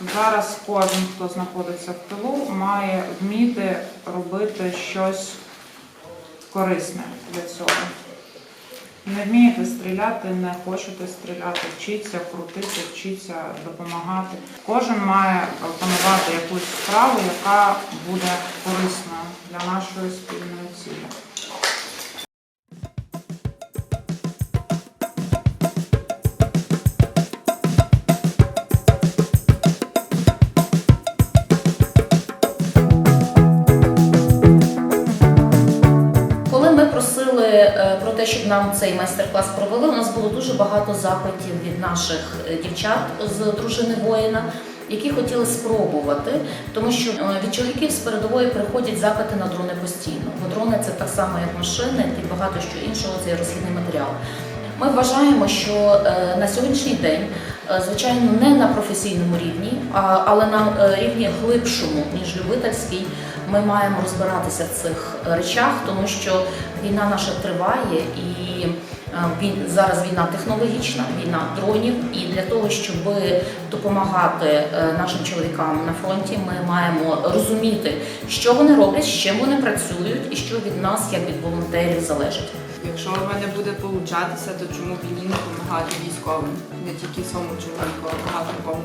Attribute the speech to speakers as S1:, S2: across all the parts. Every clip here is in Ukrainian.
S1: Зараз кожен, хто знаходиться в тилу, має вміти робити щось корисне для цього. Не вмієте стріляти, не хочете стріляти, вчіться крутити, вчіться допомагати. Кожен має опанувати якусь справу, яка буде корисною для нашої спільної цілі.
S2: Те, щоб нам цей майстер-клас провели, у нас було дуже багато запитів від наших е, дівчат з дружини воїна, які хотіли спробувати, тому що е, від чоловіків з передової приходять запити на дрони постійно. Бо дрони це так само, як машини, і багато що іншого, це є розхідний матеріал. Ми вважаємо, що е, на сьогоднішній день, звичайно, не на професійному рівні, але на рівні глибшому, ніж любительський, ми маємо розбиратися в цих речах, тому що війна наша триває і е, зараз війна технологічна, війна дронів. І для того, щоб допомагати е, нашим чоловікам на фронті, ми маємо розуміти, що вони роблять, з чим вони працюють, і що від нас, як від волонтерів, залежить.
S3: Якщо в мене буде получатися, то чому б і не допомагати військовим, не тільки своєму чоловіку, а багато кому.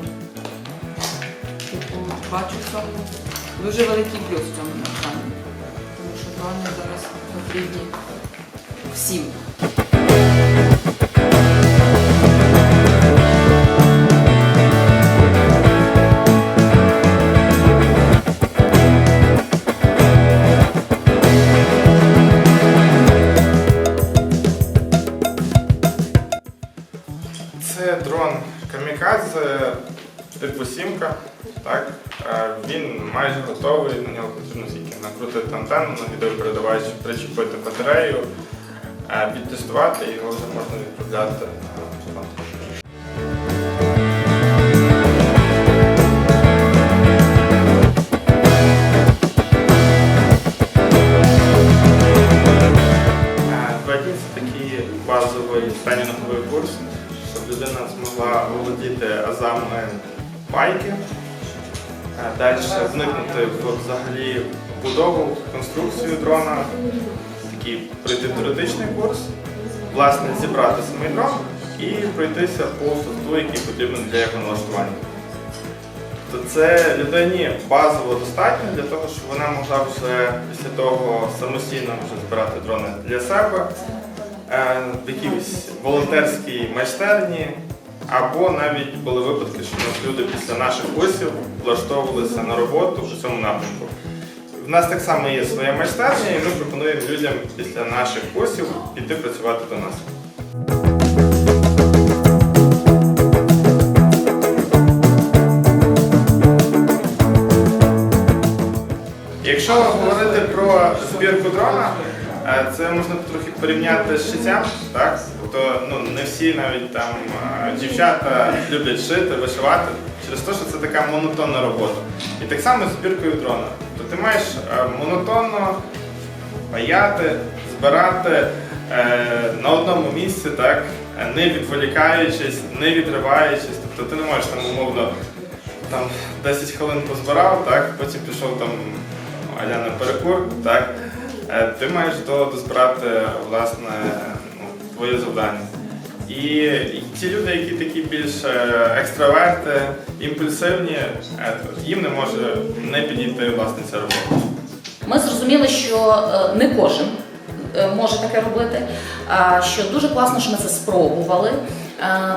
S3: Типу, бачу в цьому дуже великий плюс в цьому навчанні. Тому що дрони зараз потрібні всім.
S4: Це дрон Камікадзе типу Сімка. Так? Він майже готовий, на нього потрібно тільки накрутити антенну на відеопередавач, причепити батарею, е, підтестувати і його вже можна відправляти на. Е, це такий базовий тренінговий курс, щоб людина змогла володіти азами пайки, е, далі вникнути в взагалі будову, конструкцію дрона, такий пройти теоретичний курс, власне, зібрати самий дрон і пройтися по софту, який потрібен для його налаштування. То це людині базово достатньо для того, щоб вона могла вже після того самостійно вже збирати дрони для себе е, в якійсь волонтерській майстерні, або навіть були випадки, що нас люди після наших курсів влаштовувалися на роботу в цьому напрямку. В нас так само є своя майстерня, і ми пропонуємо людям після наших курсів піти працювати до нас. Якщо говорити про збірку дрона, е, це можна трохи порівняти з шиттям, так? Тобто ну, не всі навіть там дівчата люблять шити, вишивати, через те, що це така монотонна робота. І так само з збіркою дрона. Тобто ти маєш е, монотонно паяти, збирати е, на одному місці, так, не відволікаючись, не відриваючись. Тобто ти не можеш там умовно там 10 хвилин позбирав, так, потім пішов там аля на перекур, так, е, ти маєш до, дозбирати власне твоє завдання. І, ті люди, які такі більш е, екстраверти, імпульсивні, е, їм не може не підійти власне ця робота.
S2: Ми зрозуміли, що е, не кожен може таке робити. а Що дуже класно, що ми це спробували.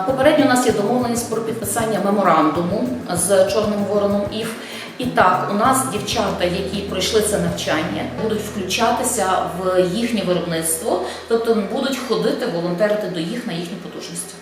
S2: Попередньо у нас є домовленість про підписання меморандуму з Чорним Вороном ІФ. І так, у нас дівчата, які пройшли це навчання, будуть включатися в їхнє виробництво, тобто будуть ходити волонтерити до їх на їхню потужність.